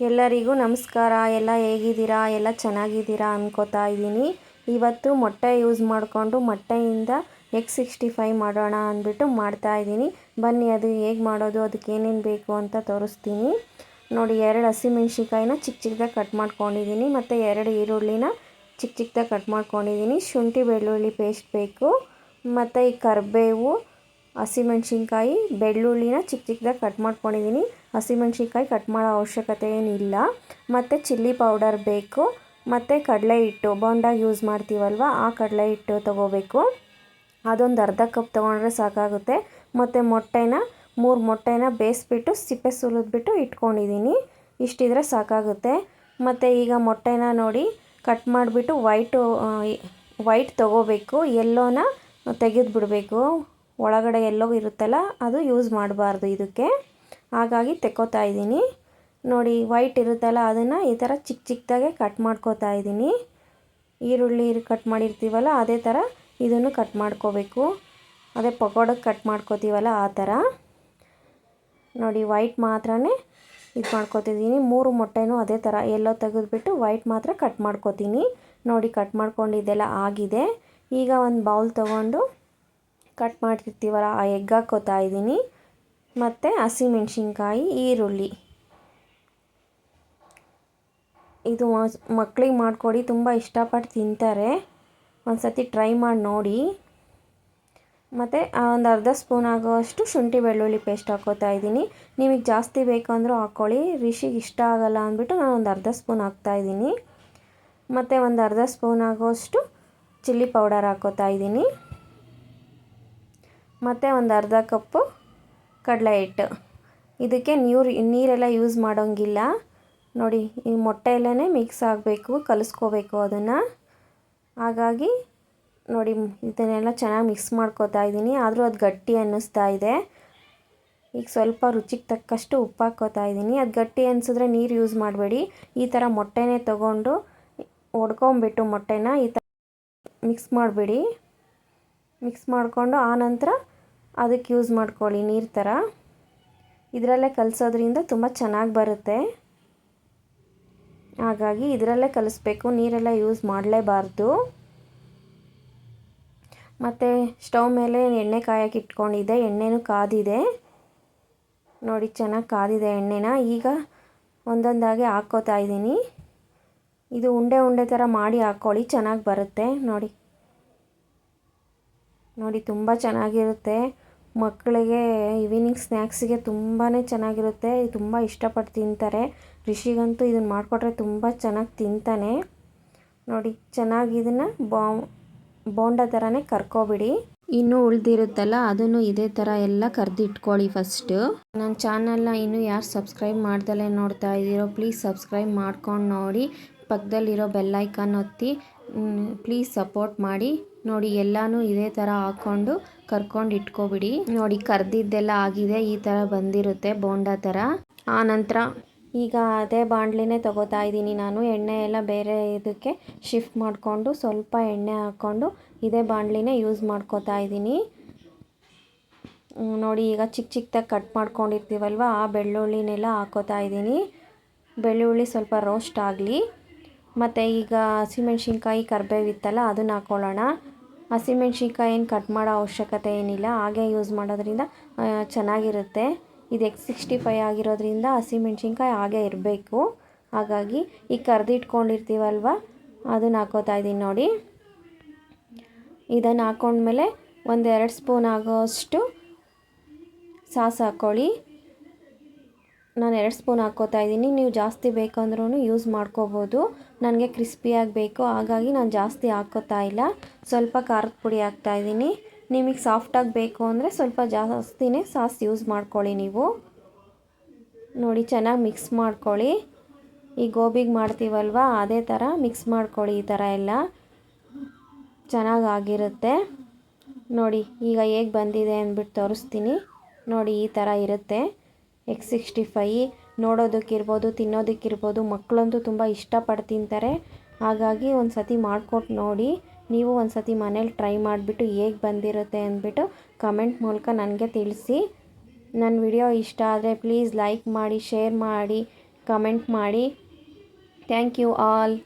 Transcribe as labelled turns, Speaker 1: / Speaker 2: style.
Speaker 1: ಎಲ್ಲರಿಗೂ ನಮಸ್ಕಾರ. ಎಲ್ಲ ಹೇಗಿದ್ದೀರಾ? ಎಲ್ಲ ಚೆನ್ನಾಗಿದ್ದೀರಾ ಅನ್ಕೋತಾ ಇದ್ದೀನಿ. ಇವತ್ತು ಮೊಟ್ಟೆ ಯೂಸ್ ಮಾಡಿಕೊಂಡು ಮೊಟ್ಟೆಯಿಂದ ಎಗ್ ಸಿಕ್ಸ್ಟಿ ಫೈವ್ ಮಾಡೋಣ ಅಂದ್ಬಿಟ್ಟು ಮಾಡ್ತಾ ಇದ್ದೀನಿ. ಬನ್ನಿ, ಅದು ಹೇಗೆ ಮಾಡೋದು, ಅದಕ್ಕೆ ಏನೇನು ಬೇಕು ಅಂತ ತೋರಿಸ್ತೀನಿ. ನೋಡಿ, ಎರಡು ಹಸಿಮೆಣ್ಸಿಕಾಯಿನ ಚಿಕ್ಕ ಚಿಕ್ಕದಾಗಿ ಕಟ್ ಮಾಡ್ಕೊಂಡಿದ್ದೀನಿ. ಮತ್ತು ಎರಡು ಈರುಳ್ಳಿನ ಚಿಕ್ಕ ಚಿಕ್ಕದಾಗಿ ಕಟ್ ಮಾಡ್ಕೊಂಡಿದ್ದೀನಿ. ಶುಂಠಿ, ಬೆಳ್ಳುಳ್ಳಿ ಪೇಸ್ಟ್ ಬೇಕು. ಮತ್ತು ಈ ಕರಿಬೇವು ಹಸಿಮೆಣ್ಸಿನ್ಕಾಯಿ ಬೆಳ್ಳುಳ್ಳಿನ ಚಿಕ್ಕ ಚಿಕ್ಕದಾಗಿ ಕಟ್ ಮಾಡ್ಕೊಂಡಿದ್ದೀನಿ ಹಸಿಮೆಣ್ಸಿನ್ಕಾಯಿ ಕಟ್ ಮಾಡೋ ಅವಶ್ಯಕತೆ ಏನಿಲ್ಲ. ಮತ್ತು ಚಿಲ್ಲಿ ಪೌಡರ್ ಬೇಕು. ಮತ್ತು ಕಡಲೆ ಹಿಟ್ಟು ಬೋಂಡಾಗಿ ಯೂಸ್ ಮಾಡ್ತೀವಲ್ವ? ಆ ಕಡಲೆ ಹಿಟ್ಟು ತೊಗೋಬೇಕು. ಅದೊಂದು ಅರ್ಧ ಕಪ್ ತೊಗೊಂಡ್ರೆ ಸಾಕಾಗುತ್ತೆ. ಮತ್ತು ಮೊಟ್ಟೆನ, ಮೂರು ಮೊಟ್ಟೆನ ಬೇಯಿಸ್ಬಿಟ್ಟು ಸಿಪ್ಪೆ ಸುಲಿದ್ಬಿಟ್ಟು ಇಟ್ಕೊಂಡಿದ್ದೀನಿ ಇಷ್ಟಿದ್ರೆ ಸಾಕಾಗುತ್ತೆ. ಮತ್ತು ಈಗ ಮೊಟ್ಟೆನ ನೋಡಿ ಕಟ್ ಮಾಡಿಬಿಟ್ಟು ವೈಟು ವೈಟ್ ತೊಗೋಬೇಕು. ಎಲ್ಲೋನ ತೆಗೆದುಬಿಡಬೇಕು. ಒಳಗಡೆ ಎಲ್ಲೋ ಇರುತ್ತಲ್ಲ, ಅದು ಯೂಸ್ ಮಾಡಬಾರ್ದು ಇದಕ್ಕೆ. ಹಾಗಾಗಿ ತೆಕ್ಕೋತಾ ಇದ್ದೀನಿ. ನೋಡಿ ವೈಟ್ ಇರುತ್ತಲ್ಲ, ಅದನ್ನು ಈ ಥರ ಚಿಕ್ಕ ಚಿಕ್ಕದಾಗೆ ಕಟ್ ಮಾಡ್ಕೋತಾ ಇದ್ದೀನಿ. ಈರುಳ್ಳಿ ಕಟ್ ಮಾಡಿರ್ತೀವಲ್ಲ, ಅದೇ ಥರ ಇದನ್ನು ಕಟ್ ಮಾಡ್ಕೋಬೇಕು. ಅದೇ ಪಕೋಡಕ್ಕೆ ಕಟ್ ಮಾಡ್ಕೋತೀವಲ್ಲ, ಆ ಥರ ನೋಡಿ ವೈಟ್ ಮಾತ್ರ ಇದು ಮಾಡ್ಕೋತಿದ್ದೀನಿ. ಮೂರು ಮೊಟ್ಟೆನೂ ಅದೇ ಥರ ಎಲ್ಲೋ ತೆಗೆದುಬಿಟ್ಟು ವೈಟ್ ಮಾತ್ರ ಕಟ್ ಮಾಡ್ಕೋತೀನಿ. ನೋಡಿ ಕಟ್ ಮಾಡ್ಕೊಂಡಿದ್ದೆಲ್ಲ ಆಗಿದೆ. ಈಗ ಒಂದು ಬೌಲ್ ತೊಗೊಂಡು ಕಟ್ ಮಾಡಿರ್ತೀವಲ್ಲ ಆ ಎಗ್ ಹಾಕ್ಕೋತಾ ಇದ್ದೀನಿ. ಮತ್ತು ಹಸಿಮೆಣ್ಸಿನ್ಕಾಯಿ ಈರುಳ್ಳಿ. ಇದು ಮಕ್ಕಳಿಗೆ ಮಾಡಿಕೊಡಿ, ತುಂಬ ಇಷ್ಟಪಟ್ಟು ತಿಂತಾರೆ. ಒಂದು ಸತಿ ಟ್ರೈ ಮಾಡಿ ನೋಡಿ. ಮತ್ತು ಒಂದು ಅರ್ಧ ಸ್ಪೂನ್ ಆಗೋಷ್ಟು ಶುಂಠಿ ಬೆಳ್ಳುಳ್ಳಿ ಪೇಸ್ಟ್ ಹಾಕೋತಾ ಇದ್ದೀನಿ. ನಿಮಗೆ ಜಾಸ್ತಿ ಬೇಕು ಅಂದರೂ ಹಾಕ್ಕೊಳ್ಳಿ ರಿಷಿಗೆ ಇಷ್ಟ ಆಗಲ್ಲ ಅಂದ್ಬಿಟ್ಟು ನಾನು ಒಂದು ಅರ್ಧ ಸ್ಪೂನ್ ಹಾಕ್ತಾ ಇದ್ದೀನಿ. ಮತ್ತು ಒಂದು ಅರ್ಧ ಸ್ಪೂನ್ ಆಗೋಷ್ಟು ಚಿಲ್ಲಿ ಪೌಡರ್ ಹಾಕೋತಾ ಇದ್ದೀನಿ. ಮತ್ತು ಒಂದು ಅರ್ಧ ಕಪ್ಪು ಕಡಲೆ ಹಿಟ್ಟು. ಇದಕ್ಕೆ ನೀರು, ನೀರೆಲ್ಲ ಯೂಸ್ ಮಾಡೋಂಗಿಲ್ಲ. ನೋಡಿ, ಈ ಮೊಟ್ಟೆಯಲ್ಲೇ ಮಿಕ್ಸ್ ಆಗಬೇಕು, ಕಲಿಸ್ಕೋಬೇಕು ಅದನ್ನು. ಹಾಗಾಗಿ ನೋಡಿ, ಇದನ್ನೆಲ್ಲ ಚೆನ್ನಾಗಿ ಮಿಕ್ಸ್ ಮಾಡ್ಕೋತಾ ಇದ್ದೀನಿ. ಆದರೂ ಅದು ಗಟ್ಟಿ ಅನ್ನಿಸ್ತಾ ಇದೆ. ಈಗ ಸ್ವಲ್ಪ ರುಚಿಗೆ ತಕ್ಕಷ್ಟು ಉಪ್ಪು ಹಾಕ್ಕೋತಾ ಇದ್ದೀನಿ. ಅದು ಗಟ್ಟಿ ಅನಿಸಿದ್ರೆ ನೀರು ಯೂಸ್ ಮಾಡಬೇಡಿ. ಈ ಥರ ಮೊಟ್ಟೆನೇ ತೊಗೊಂಡು ಒಡ್ಕೊಂಬಿಟ್ಟು ಮೊಟ್ಟೆನ ಈ ಥರ ಮಿಕ್ಸ್ ಮಾಡಿಬಿಡಿ. ಮಿಕ್ಸ್ ಮಾಡಿಕೊಂಡು ಆನಂತರ ಅದಕ್ಕೆ ಯೂಸ್ ಮಾಡ್ಕೊಳ್ಳಿ ನೀರು ಥರ ಇದರಲ್ಲೇ ಕಲಿಸೋದ್ರಿಂದ ತುಂಬ ಚೆನ್ನಾಗಿ ಬರುತ್ತೆ. ಹಾಗಾಗಿ ಇದರಲ್ಲೇ ಕಲಿಸ್ಬೇಕು, ನೀರೆಲ್ಲ ಯೂಸ್ ಮಾಡಲೇಬಾರ್ದು. ಮತ್ತು ಸ್ಟವ್ ಮೇಲೆ ಎಣ್ಣೆ ಕಾಯಕ್ಕೆ ಇಟ್ಕೊಂಡಿದ್ದೆ, ಎಣ್ಣೆನೂ ಕಾದಿದೆ. ನೋಡಿ ಚೆನ್ನಾಗಿ ಕಾದಿದೆ ಎಣ್ಣೆನ. ಈಗ ಒಂದೊಂದಾಗಿ ಹಾಕ್ಕೋತಾ ಇದ್ದೀನಿ ಇದು ಉಂಡೆ ಉಂಡೆ ಥರ ಮಾಡಿ ಹಾಕ್ಕೊಳ್ಳಿ, ಚೆನ್ನಾಗಿ ಬರುತ್ತೆ. ನೋಡಿ. ನೋಡಿ, ತುಂಬ ಚೆನ್ನಾಗಿರುತ್ತೆ. ಮಕ್ಕಳಿಗೆ ಈವ್ನಿಂಗ್ ಸ್ನ್ಯಾಕ್ಸಿಗೆ ತುಂಬಾ ಚೆನ್ನಾಗಿರುತ್ತೆ. ತುಂಬ ಇಷ್ಟಪಟ್ಟು ತಿಂತಾರೆ. ರಿಷಿಗಂತೂ ಇದನ್ನು ಮಾಡಿಕೊಟ್ರೆ ತುಂಬ ಚೆನ್ನಾಗಿ ತಿಂತಾನೆ. ನೋಡಿ, ಚೆನ್ನಾಗಿ ಇದನ್ನು ಬಾ, ಬೋಂಡ ಥರನೇ ಕರ್ಕೊಬಿಡಿ. ಇನ್ನೂ ಉಳಿದಿರುತ್ತಲ್ಲ, ಅದನ್ನು ಇದೇ ಥರ ಎಲ್ಲ ಕರೆದಿಟ್ಕೊಳ್ಳಿ ಫಸ್ಟು ನನ್ನ ಚಾನಲ್ನ ಇನ್ನೂ ಯಾರು ಸಬ್ಸ್ಕ್ರೈಬ್ ಮಾಡ್ದಲೇ ನೋಡ್ತಾ ಇದ್ದೀರೋ ಪ್ಲೀಸ್ ಸಬ್ಸ್ಕ್ರೈಬ್ ಮಾಡ್ಕೊಂಡು ನೋಡಿ. ಪಕ್ಕದಲ್ಲಿರೋ ಬೆಲ್ಲೈಕನ್ ಒತ್ತಿ ಪ್ಲೀಸ್ ಸಪೋರ್ಟ್ ಮಾಡಿ. ನೋಡಿ, ಎಲ್ಲಾನು ಇದೇ ಥರ ಹಾಕ್ಕೊಂಡು ಕರ್ಕೊಂಡು ಇಟ್ಕೊಬಿಡಿ. ನೋಡಿ, ಕರ್ದಿದ್ದೆಲ್ಲ ಆಗಿದೆ, ಈ ಥರ ಬಂದಿರುತ್ತೆ ಬೋಂಡ ಥರ ಆನಂತರ ನಂತರ ಈಗ ಅದೇ ಬಾಣಲಿನೇ ತೊಗೋತಾ ಇದ್ದೀನಿ ನಾನು. ಎಣ್ಣೆ ಎಲ್ಲ ಬೇರೆ ಇದಕ್ಕೆ ಶಿಫ್ಟ್ ಮಾಡಿಕೊಂಡು ಸ್ವಲ್ಪ ಎಣ್ಣೆ ಹಾಕ್ಕೊಂಡು ಇದೇ ಬಾಣಲಿನೇ ಯೂಸ್ ಮಾಡ್ಕೋತಾ ಇದ್ದೀನಿ. ನೋಡಿ, ಈಗ ಚಿಕ್ಕ ಚಿಕ್ಕದಾಗಿ ಕಟ್ ಮಾಡ್ಕೊಂಡಿರ್ತೀವಲ್ವ, ಆ ಬೆಳ್ಳುಳ್ಳಿನೆಲ್ಲ ಹಾಕೋತಾ ಇದ್ದೀನಿ. ಬೆಳ್ಳುಳ್ಳಿ ಸ್ವಲ್ಪ ರೋಸ್ಟ್ ಆಗಲಿ. ಮತ್ತು ಈಗ ಹಸಿಮೆಣ್ಸಿನ್ಕಾಯಿ ಕರ್ಬೇವಿತ್ತಲ್ಲ, ಅದನ್ನು ಹಾಕ್ಕೊಳ್ಳೋಣ ಹಸಿಮೆಣ್ಸಿನ್ಕಾಯಿ ಏನು ಕಟ್ ಮಾಡೋ ಅವಶ್ಯಕತೆ ಏನಿಲ್ಲ, ಹಾಗೆ ಯೂಸ್ ಮಾಡೋದ್ರಿಂದ ಚೆನ್ನಾಗಿರುತ್ತೆ. ಇದು ಎಕ್ಸ್ ಸಿಕ್ಸ್ಟಿ ಫೈ ಆಗಿರೋದ್ರಿಂದ ಹಸಿಮೆಣ್ಸಿನ್ಕಾಯಿ ಹಾಗೆ ಇರಬೇಕು. ಹಾಗಾಗಿ ಈಗ ಕರೆದಿಟ್ಕೊಂಡಿರ್ತೀವಲ್ವ ಅದನ್ನು ಹಾಕೋತಾ ಇದ್ದೀನಿ ನೋಡಿ. ಇದನ್ನು ಹಾಕೊಂಡ್ಮೇಲೆ ಒಂದೆರಡು ಸ್ಪೂನ್ ಆಗೋಷ್ಟು ಸಾಸ್ ಹಾಕ್ಕೊಳ್ಳಿ ನಾನು ಎರಡು ಸ್ಪೂನ್ ಹಾಕ್ಕೋತಾ ಇದ್ದೀನಿ. ನೀವು ಜಾಸ್ತಿ ಬೇಕಂದ್ರೂ ಯೂಸ್ ಮಾಡ್ಕೋಬೋದು. ನನಗೆ ಕ್ರಿಸ್ಪಿಯಾಗಿ ಬೇಕು. ಹಾಗಾಗಿ ನಾನು ಜಾಸ್ತಿ ಹಾಕ್ಕೋತಾ ಇಲ್ಲ. ಸ್ವಲ್ಪ ಖಾರದ ಪುಡಿ ಹಾಕ್ತಾಯಿದ್ದೀನಿ ನಿಮಗೆ ಸಾಫ್ಟಾಗಿ ಬೇಕು ಅಂದರೆ ಸ್ವಲ್ಪ ಜಾಸ್ತಿನೇ ಸಾಸ್ ಯೂಸ್ ಮಾಡ್ಕೊಳ್ಳಿ ನೀವು. ನೋಡಿ, ಚೆನ್ನಾಗಿ ಮಿಕ್ಸ್ ಮಾಡ್ಕೊಳ್ಳಿ. ಈ ಗೋಬಿಗೆ ಮಾಡ್ತೀವಲ್ವ, ಅದೇ ಥರ ಮಿಕ್ಸ್ ಮಾಡ್ಕೊಳ್ಳಿ ಈ ಥರ ಎಲ್ಲ. ಚೆನ್ನಾಗಿ ಆಗಿರುತ್ತೆ. ನೋಡಿ, ಈಗ ಹೇಗೆ ಬಂದಿದೆ ಅಂದ್ಬಿಟ್ಟು ತೋರಿಸ್ತೀನಿ. ನೋಡಿ, ಈ ಥರ ಇರುತ್ತೆ. ಎಗ್ ಸಿಕ್ಸ್ಟಿ ಫೈ ನೋಡೋದಕ್ಕಿರ್ಬೋದು, ತಿನ್ನೋದಕ್ಕಿರ್ಬೋದು ಮಕ್ಕಳಂತೂ ತುಂಬ ಇಷ್ಟಪಟ್ಟು ತಿಂತಾರೆ ಹಾಗಾಗಿ ಒಂದು ಸತಿ ಮಾಡಿಕೊಟ್ಟು ನೋಡಿ, ನೀವು ಒಂದು ಸತಿ ಮನೇಲಿ ಟ್ರೈ ಮಾಡಿಬಿಟ್ಟು ಹೇಗೆ ಬಂದಿರುತ್ತೆ ಅಂದ್ಬಿಟ್ಟು ಕಮೆಂಟ್ ಮೂಲಕ ನನಗೆ ತಿಳಿಸಿ. ನನ್ನ ವಿಡಿಯೋ ಇಷ್ಟ ಆದರೆ ಪ್ಲೀಸ್ ಲೈಕ್ ಮಾಡಿ, ಶೇರ್ ಮಾಡಿ, ಕಮೆಂಟ್ ಮಾಡಿ. Thank you all.